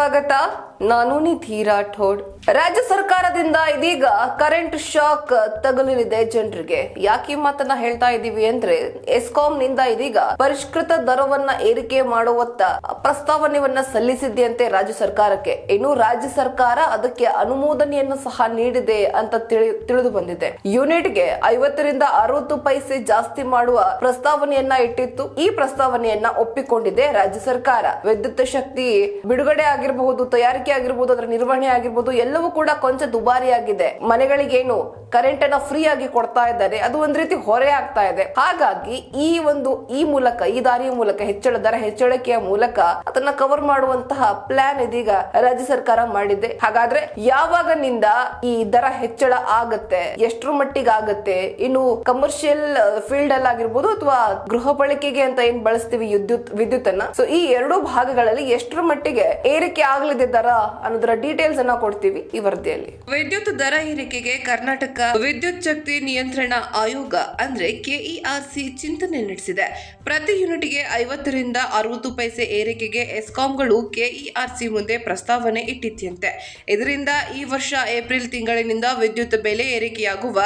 ಸ್ವಾಗತ. ನಾನು ನಿಧಿ ರಾಠೋಡ್ ರಾಜ್ಯ ಸರ್ಕಾರದಿಂದ ಇದೀಗ ಕರೆಂಟ್ ಶಾಕ್ ತಗುಲಿದೆ ಜನರಿಗೆ. ಯಾಕೆ ಮಾತನ್ನ ಹೇಳ್ತಾ ಇದ್ದೀವಿ ಅಂದ್ರೆ ಎಸ್ಕಾಂ ನಿಂದ ಇದೀಗ ಪರಿಷ್ಕೃತ ದರವನ್ನ ಏರಿಕೆ ಮಾಡುವತ್ತ ಪ್ರಸ್ತಾವನೆಯನ್ನ ಸಲ್ಲಿಸಿದೆಯಂತೆ ರಾಜ್ಯ ಸರ್ಕಾರಕ್ಕೆ. ಇನ್ನು ರಾಜ್ಯ ಸರ್ಕಾರ ಅದಕ್ಕೆ ಅನುಮೋದನೆಯನ್ನು ಸಹ ನೀಡಿದೆ ಅಂತ ತಿಳಿ- ತಿಳಿದು ಬಂದಿದೆ. ಯೂನಿಟ್ಗೆ ಐವತ್ತರಿಂದ ಅರವತ್ತು ಪೈಸೆ ಜಾಸ್ತಿ ಮಾಡುವ ಪ್ರಸ್ತಾವನೆಯನ್ನ ಇಟ್ಟಿತ್ತು. ಈ ಪ್ರಸ್ತಾವನೆಯನ್ನ ಒಪ್ಪಿಕೊಂಡಿದೆ ರಾಜ್ಯ ಸರ್ಕಾರ. ವಿದ್ಯುತ್ ಶಕ್ತಿ ಬಿಡುಗಡೆ ಆಗಿರಬಹುದು, ತಯಾರಿಕೆ ಆಗಿರಬಹುದು ಅದರ ನಿರ್ವಹಣೆ ಆಗಿರಬಹುದು ಎಲ್ಲವೂ ಕೂಡ ಕೊಂಚ ದುಬಾರಿಯಾಗಿದೆ. ಮನೆಗಳಿಗೇನು ಕರೆಂಟ್ ಅನ್ನ ಫ್ರೀ ಆಗಿ ಕೊಡ್ತಾ ಇದ್ದಾರೆ, ಅದು ಒಂದ್ ರೀತಿ ಹೊರೆ ಆಗ್ತಾ ಇದೆ. ಹಾಗಾಗಿ ಈ ಒಂದು, ಈ ಮೂಲಕ, ಈ ದಾರಿಯ ಮೂಲಕ, ಹೆಚ್ಚಳ, ದರ ಹೆಚ್ಚಳಿಕೆಯ ಮೂಲಕ ಅದನ್ನ ಕವರ್ ಮಾಡುವಂತಹ ಪ್ಲಾನ್ ಇದೀಗ ರಾಜ್ಯ ಸರ್ಕಾರ ಮಾಡಿದೆ. ಹಾಗಾದ್ರೆ ಯಾವಾಗನಿಂದ ಈ ದರ ಹೆಚ್ಚಳ ಆಗತ್ತೆ, ಎಷ್ಟ್ರ ಮಟ್ಟಿಗೆ ಆಗತ್ತೆ, ಇನ್ನು ಕಮರ್ಷಿಯಲ್ ಫೀಲ್ಡ್ ಅಲ್ಲಿ ಆಗಿರ್ಬೋದು ಅಥವಾ ಗೃಹ ಬಳಕೆಗೆ ಅಂತ ಏನ್ ಬಳಸ್ತೀವಿ, ವಿದ್ಯುತ್ ವಿದ್ಯುತ್ ಅನ್ನ ಸೊ ಈ ಎರಡು ಭಾಗಗಳಲ್ಲಿ ಎಷ್ಟ್ರ ಮಟ್ಟಿಗೆ ಏರಿಕೆ ಆಗ್ಲಿದೆ ದರ ಅನ್ನೋದರ ಡೀಟೇಲ್ಸ್ ಅನ್ನ ಕೊಡ್ತೀವಿ ಈ ವರದಿಯಲ್ಲಿ. ವಿದ್ಯುತ್ ದರ ಏರಿಕೆಗೆ ಕರ್ನಾಟಕ ವಿದ್ಯುತ್ ಶಕ್ತಿ ನಿಯಂತ್ರಣ ಆಯೋಗ ಅಂದ್ರೆ ಕೆಇಆರ್ಸಿ ಚಿಂತನೆ ನಡೆಸಿದೆ. ಪ್ರತಿ ಯೂನಿಟ್ಗೆ ಐವತ್ತರಿಂದ ಅರವತ್ತು ಪೈಸೆ ಏರಿಕೆಗೆ ಎಸ್ಕಾಂಗಳು ಕೆಇಆರ್ಸಿ ಮುಂದೆ ಪ್ರಸ್ತಾವನೆ ಇಟ್ಟಿತ್ಯಂತೆ ಇದರಿಂದ ಈ ವರ್ಷ ಏಪ್ರಿಲ್ ತಿಂಗಳಿನಿಂದ ವಿದ್ಯುತ್ ಬೆಲೆ ಏರಿಕೆಯಾಗುವ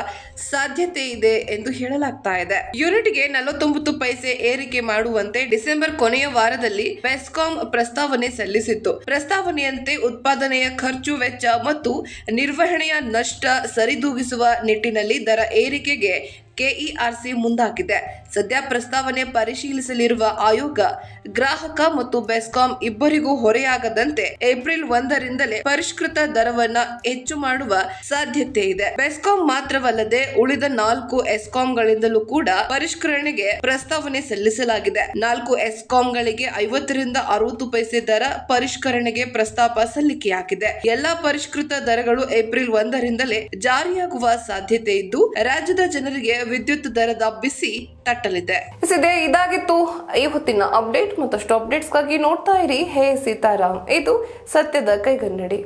ಸಾಧ್ಯತೆ ಇದೆ ಎಂದು ಹೇಳಲಾಗ್ತಾ ಇದೆ. ಯೂನಿಟ್ಗೆ ನಲವತ್ತೊಂಬತ್ತು ಪೈಸೆ ಏರಿಕೆ ಮಾಡುವಂತೆ ಡಿಸೆಂಬರ್ ಕೊನೆಯ ವಾರದಲ್ಲಿ ಬೆಸ್ಕಾಂ ಪ್ರಸ್ತಾವನೆ ಸಲ್ಲಿಸಿತ್ತು. ಪ್ರಸ್ತಾವನೆಯಂತೆ ಉತ್ಪಾದನೆಯ ಖರ್ಚು ವೆಚ್ಚ ಮತ್ತು ನಿರ್ವಹಣೆಯ ನಷ್ಟ ಸರಿದೂಗಿಸುವ ನಿಟ್ಟಿನಲ್ಲಿ ದರ ಏರಿಕೆಗೆ ಕೆಇಆರ್ಸಿ ಮುಂದಾಗಿದೆ. ಸದ್ಯ ಪ್ರಸ್ತಾವನೆ ಪರಿಶೀಲಿಸಲಿರುವ ಆಯೋಗ, ಗ್ರಾಹಕ ಮತ್ತು ಬೆಸ್ಕಾಂ ಇಬ್ಬರಿಗೂ ಹೊರೆಯಾಗದಂತೆ ಏಪ್ರಿಲ್ ಒಂದರಿಂದಲೇ ಪರಿಷ್ಕೃತ ದರವನ್ನ ಹೆಚ್ಚು ಮಾಡುವ ಸಾಧ್ಯತೆ ಇದೆ. ಬೆಸ್ಕಾಂ ಮಾತ್ರವಲ್ಲದೆ ಉಳಿದ ನಾಲ್ಕು ಎಸ್ಕಾಂಗಳಿಂದಲೂ ಕೂಡ ಪರಿಷ್ಕರಣೆಗೆ ಪ್ರಸ್ತಾವನೆ ಸಲ್ಲಿಸಲಾಗಿದೆ. ನಾಲ್ಕು ಎಸ್ಕಾಂಗಳಿಗೆ ಐವತ್ತರಿಂದ ಅರವತ್ತು ಪೈಸೆ ದರ ಪರಿಷ್ಕರಣೆಗೆ ಪ್ರಸ್ತಾಪ ಸಲ್ಲಿಕೆಯಾಗಿದೆ. ಎಲ್ಲಾ ಪರಿಷ್ಕೃತ ದರಗಳು ಏಪ್ರಿಲ್ ಒಂದರಿಂದಲೇ ಜಾರಿಯಾಗುವ ಸಾಧ್ಯತೆ ಇದ್ದು, ರಾಜ್ಯದ ಜನರಿಗೆ ವಿದ್ಯುತ್ ದರದ ಬಿಸಿ ತಟ್ಟಲಿದೆ. ಇದೇ ಇದಾಗಿತ್ತು ಈ ಹೊತ್ತಿನ ಅಪ್ಡೇಟ್. ಮತ್ತಷ್ಟು ಅಪ್ಡೇಟ್ಸ್ಗಾಗಿ ನೋಡ್ತಾ ಇರಿ. ಹೇ ಸೀತಾರಾಮ್, ಇದು ಸತ್ಯದ ಕೈಗನ್ನಡಿ.